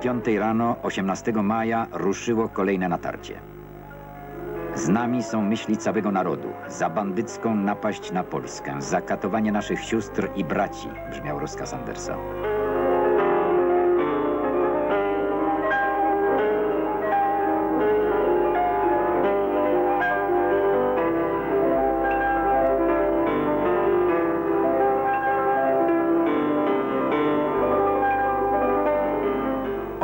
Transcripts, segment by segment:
5 rano 18 maja ruszyło kolejne natarcie. Z nami są myśli całego narodu. Za bandycką napaść na Polskę, za katowanie naszych sióstr i braci, brzmiał rozkaz Andersa.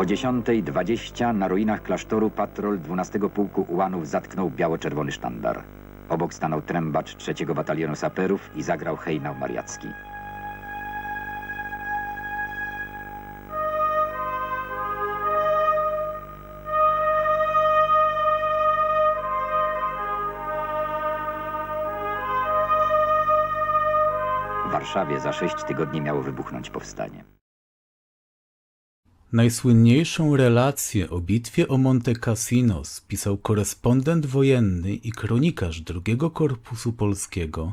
10.20 na ruinach klasztoru patrol 12 Pułku Ułanów zatknął biało-czerwony sztandar. Obok stanął trębacz 3 Batalionu Saperów i zagrał hejnał mariacki. W Warszawie za sześć tygodni miało wybuchnąć powstanie. Najsłynniejszą relację o bitwie o Monte Cassino spisał korespondent wojenny i kronikarz II Korpusu Polskiego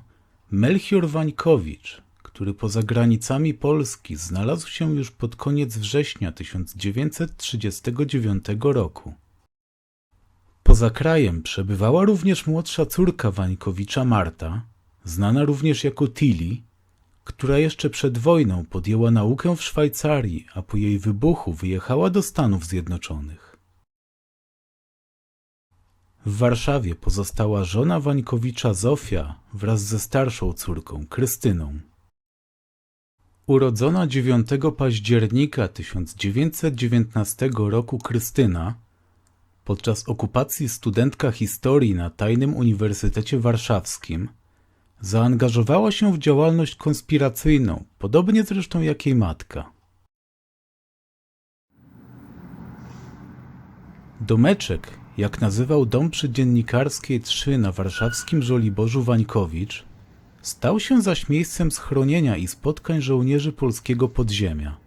Melchior Wańkowicz, który poza granicami Polski znalazł się już pod koniec września 1939 roku. Poza krajem przebywała również młodsza córka Wańkowicza Marta, znana również jako Tilly, która jeszcze przed wojną podjęła naukę w Szwajcarii, a po jej wybuchu wyjechała do Stanów Zjednoczonych. W Warszawie pozostała żona Wańkowicza Zofia wraz ze starszą córką Krystyną. Urodzona 9 października 1919 roku Krystyna, podczas okupacji studentka historii na Tajnym Uniwersytecie Warszawskim, zaangażowała się w działalność konspiracyjną, podobnie zresztą jak jej matka. Domeczek, jak nazywał dom przy Dziennikarskiej 3 na warszawskim Żoliborzu Wańkowicz, stał się zaś miejscem schronienia i spotkań żołnierzy polskiego podziemia.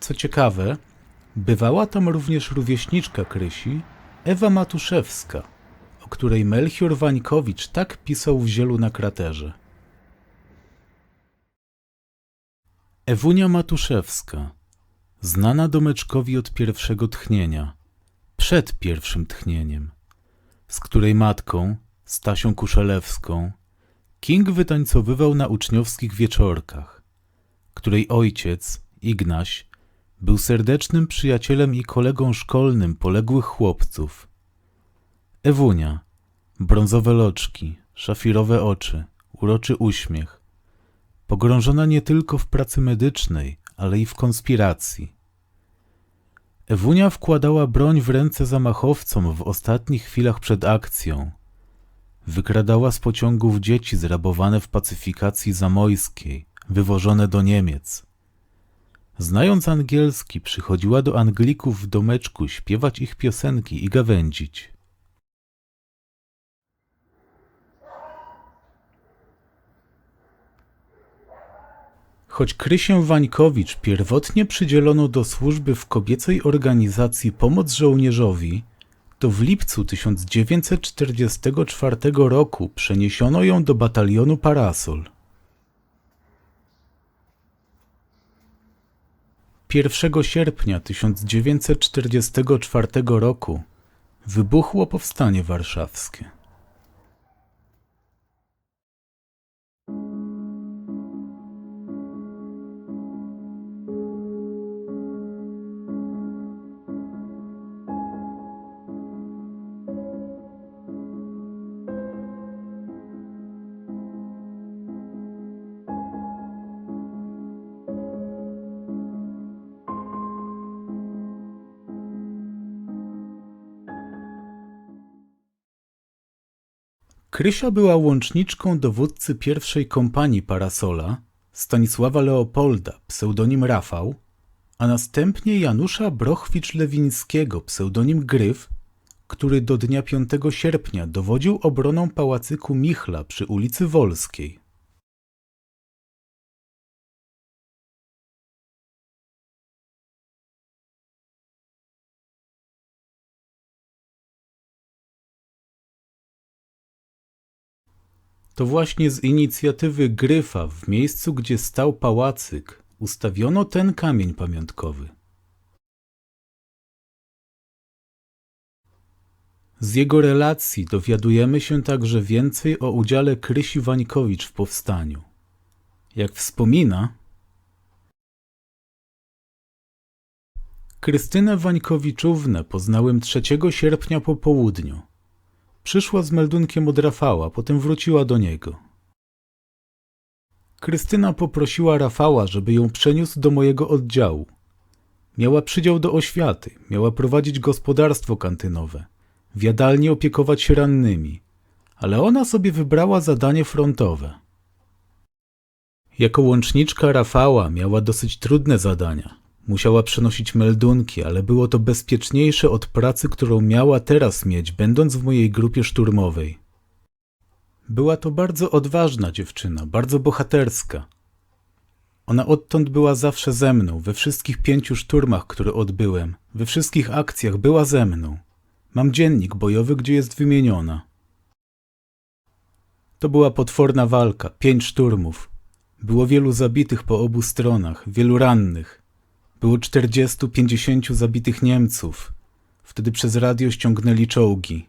Co ciekawe, bywała tam również rówieśniczka Krysi, Ewa Matuszewska, której Melchior Wańkowicz tak pisał w Zielu na kraterze. Ewunia Matuszewska, znana Domeczkowi od pierwszego tchnienia, przed pierwszym tchnieniem, z której matką, Stasią Kuszelewską, King wytańcowywał na uczniowskich wieczorkach, której ojciec, Ignaś, był serdecznym przyjacielem i kolegą szkolnym poległych chłopców. Ewunia, brązowe loczki, szafirowe oczy, uroczy uśmiech, pogrążona nie tylko w pracy medycznej, ale i w konspiracji. Ewunia wkładała broń w ręce zamachowcom w ostatnich chwilach przed akcją. Wykradała z pociągów dzieci zrabowane w pacyfikacji zamojskiej, wywożone do Niemiec. Znając angielski, przychodziła do Anglików w domeczku śpiewać ich piosenki i gawędzić. Choć Krysię Wańkowicz pierwotnie przydzielono do służby w kobiecej organizacji Pomoc Żołnierzowi, to w lipcu 1944 roku przeniesiono ją do batalionu Parasol. 1 sierpnia 1944 roku wybuchło powstanie warszawskie. Krysia była łączniczką dowódcy pierwszej kompanii Parasola, Stanisława Leopolda, pseudonim Rafał, a następnie Janusza Brochwicz-Lewińskiego, pseudonim Gryf, który do dnia 5 sierpnia dowodził obroną pałacyku Michla przy ulicy Wolskiej. To właśnie z inicjatywy Gryfa w miejscu, gdzie stał pałacyk, ustawiono ten kamień pamiątkowy. Z jego relacji dowiadujemy się także więcej o udziale Krysi Wańkowicz w powstaniu. Jak wspomina, Krystynę Wańkowiczównę poznałem 3 sierpnia po południu. Przyszła z meldunkiem od Rafała, potem wróciła do niego. Krystyna poprosiła Rafała, żeby ją przeniósł do mojego oddziału. Miała przydział do oświaty, miała prowadzić gospodarstwo kantynowe, w jadalni opiekować się rannymi, ale ona sobie wybrała zadanie frontowe. Jako łączniczka Rafała miała dosyć trudne zadania. Musiała przenosić meldunki, ale było to bezpieczniejsze od pracy, którą miała teraz mieć, będąc w mojej grupie szturmowej. Była to bardzo odważna dziewczyna, bardzo bohaterska. Ona odtąd była zawsze ze mną, we wszystkich pięciu szturmach, które odbyłem, we wszystkich akcjach była ze mną. Mam dziennik bojowy, gdzie jest wymieniona. To była potworna walka, pięć szturmów. Było wielu zabitych po obu stronach, wielu rannych. Było 40-50 zabitych Niemców. Wtedy przez radio ściągnęli czołgi.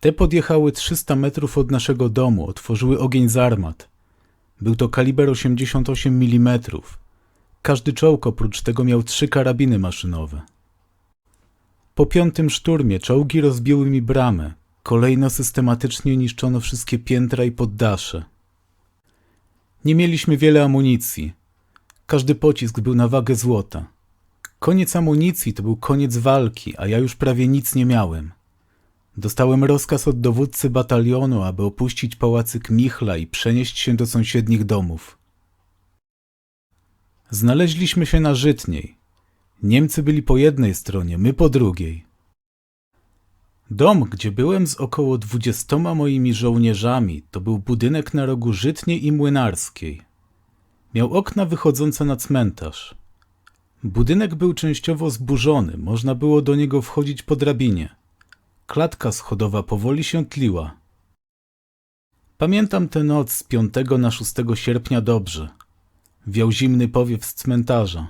Te podjechały 300 metrów od naszego domu, otworzyły ogień z armat. Był to kaliber 88 mm. Każdy czołg oprócz tego miał trzy karabiny maszynowe. Po piątym szturmie czołgi rozbiły mi bramę. Kolejno systematycznie niszczono wszystkie piętra i poddasze. Nie mieliśmy wiele amunicji. Każdy pocisk był na wagę złota. Koniec amunicji to był koniec walki, a ja już prawie nic nie miałem. Dostałem rozkaz od dowódcy batalionu, aby opuścić pałacyk Michla i przenieść się do sąsiednich domów. Znaleźliśmy się na Żytniej. Niemcy byli po jednej stronie, my po drugiej. Dom, gdzie byłem z około dwudziestoma moimi żołnierzami, to był budynek na rogu Żytniej i Młynarskiej. Miał okna wychodzące na cmentarz. Budynek był częściowo zburzony, można było do niego wchodzić po drabinie. Klatka schodowa powoli się tliła. Pamiętam tę noc z 5 na 6 sierpnia dobrze. Wiał zimny powiew z cmentarza.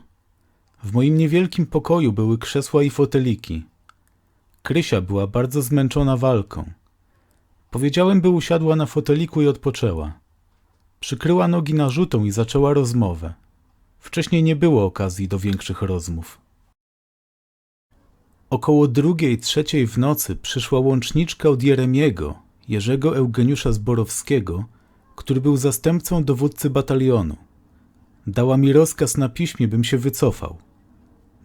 W moim niewielkim pokoju były krzesła i foteliki. Krysia była bardzo zmęczona walką. Powiedziałem, by usiadła na foteliku i odpoczęła. Przykryła nogi narzutą i zaczęła rozmowę. Wcześniej nie było okazji do większych rozmów. Około drugiej, trzeciej w nocy przyszła łączniczka od Jeremiego, Jerzego Eugeniusza Zborowskiego, który był zastępcą dowódcy batalionu. Dała mi rozkaz na piśmie, bym się wycofał.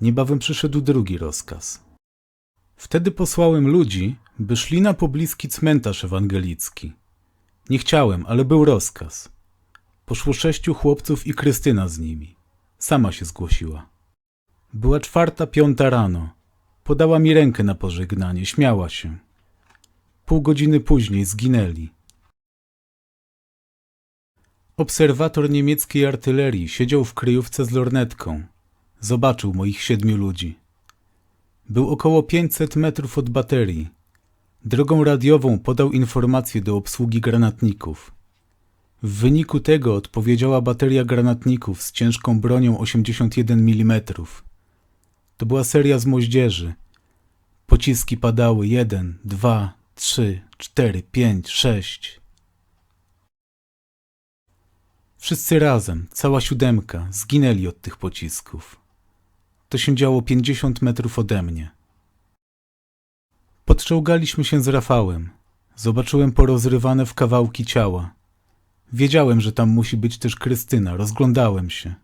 Niebawem przyszedł drugi rozkaz. Wtedy posłałem ludzi, by szli na pobliski cmentarz ewangelicki. Nie chciałem, ale był rozkaz. Poszło sześciu chłopców i Krystyna z nimi. Sama się zgłosiła. Była czwarta, piąta rano. Podała mi rękę na pożegnanie, śmiała się. Pół godziny później zginęli. Obserwator niemieckiej artylerii siedział w kryjówce z lornetką. Zobaczył moich siedmiu ludzi. Był około 500 metrów od baterii. Drogą radiową podał informację do obsługi granatników. W wyniku tego odpowiedziała bateria granatników z ciężką bronią 81 mm. To była seria z moździerzy. Pociski padały jeden, dwa, trzy, cztery, pięć, sześć. Wszyscy razem, cała siódemka, zginęli od tych pocisków. To się działo 50 metrów ode mnie. Podczołgaliśmy się z Rafałem. Zobaczyłem porozrywane w kawałki ciała. Wiedziałem, że tam musi być też Krystyna, rozglądałem się.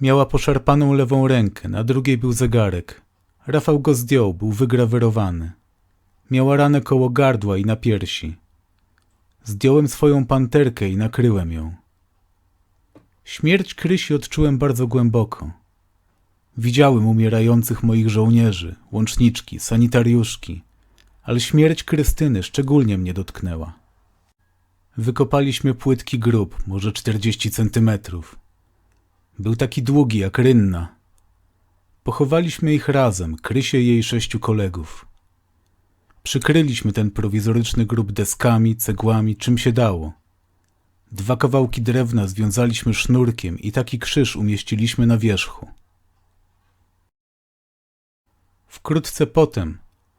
Miała poszarpaną lewą rękę, na drugiej był zegarek. Rafał go zdjął, był wygrawerowany. Miała ranę koło gardła i na piersi. Zdjąłem swoją panterkę i nakryłem ją. Śmierć Krysi odczułem bardzo głęboko. Widziałem umierających moich żołnierzy, łączniczki, sanitariuszki, ale śmierć Krystyny szczególnie mnie dotknęła. Wykopaliśmy płytki grób, może 40 centymetrów. Był taki długi jak rynna. Pochowaliśmy ich razem, Krysie jej sześciu kolegów. Przykryliśmy ten prowizoryczny grób deskami, cegłami, czym się dało. Dwa kawałki drewna związaliśmy sznurkiem i taki krzyż umieściliśmy na wierzchu. Wkrótce potem,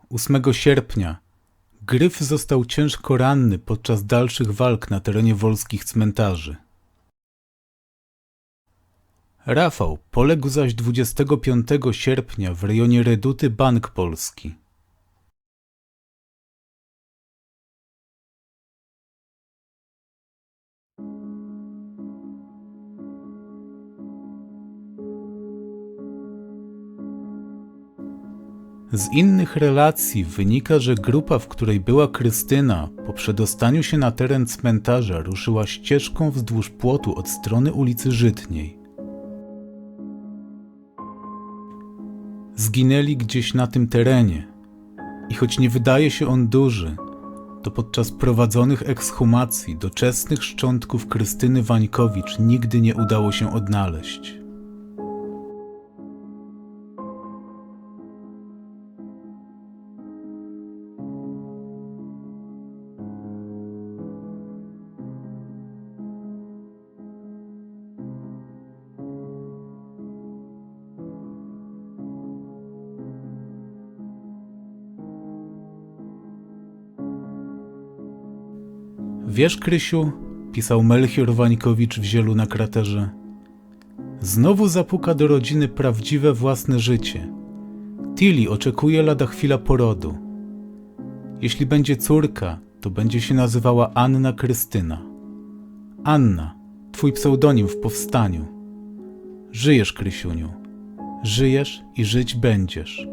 8 sierpnia, Gryf został ciężko ranny podczas dalszych walk na terenie wolskich cmentarzy. Rafał poległ zaś 25 sierpnia w rejonie Reduty Bank Polski. Z innych relacji wynika, że grupa, w której była Krystyna, po przedostaniu się na teren cmentarza ruszyła ścieżką wzdłuż płotu od strony ulicy Żytniej. Zginęli gdzieś na tym terenie i choć nie wydaje się on duży, to podczas prowadzonych ekshumacji doczesnych szczątków Krystyny Wańkowicz nigdy nie udało się odnaleźć. Wiesz, Krysiu, pisał Melchior Wańkowicz w zielu na kraterze, znowu zapuka do rodziny prawdziwe własne życie. Tilly oczekuje lada chwila porodu. Jeśli będzie córka, to będzie się nazywała Anna Krystyna. Anna, twój pseudonim w powstaniu. Żyjesz, Krysiuniu. Żyjesz i żyć będziesz.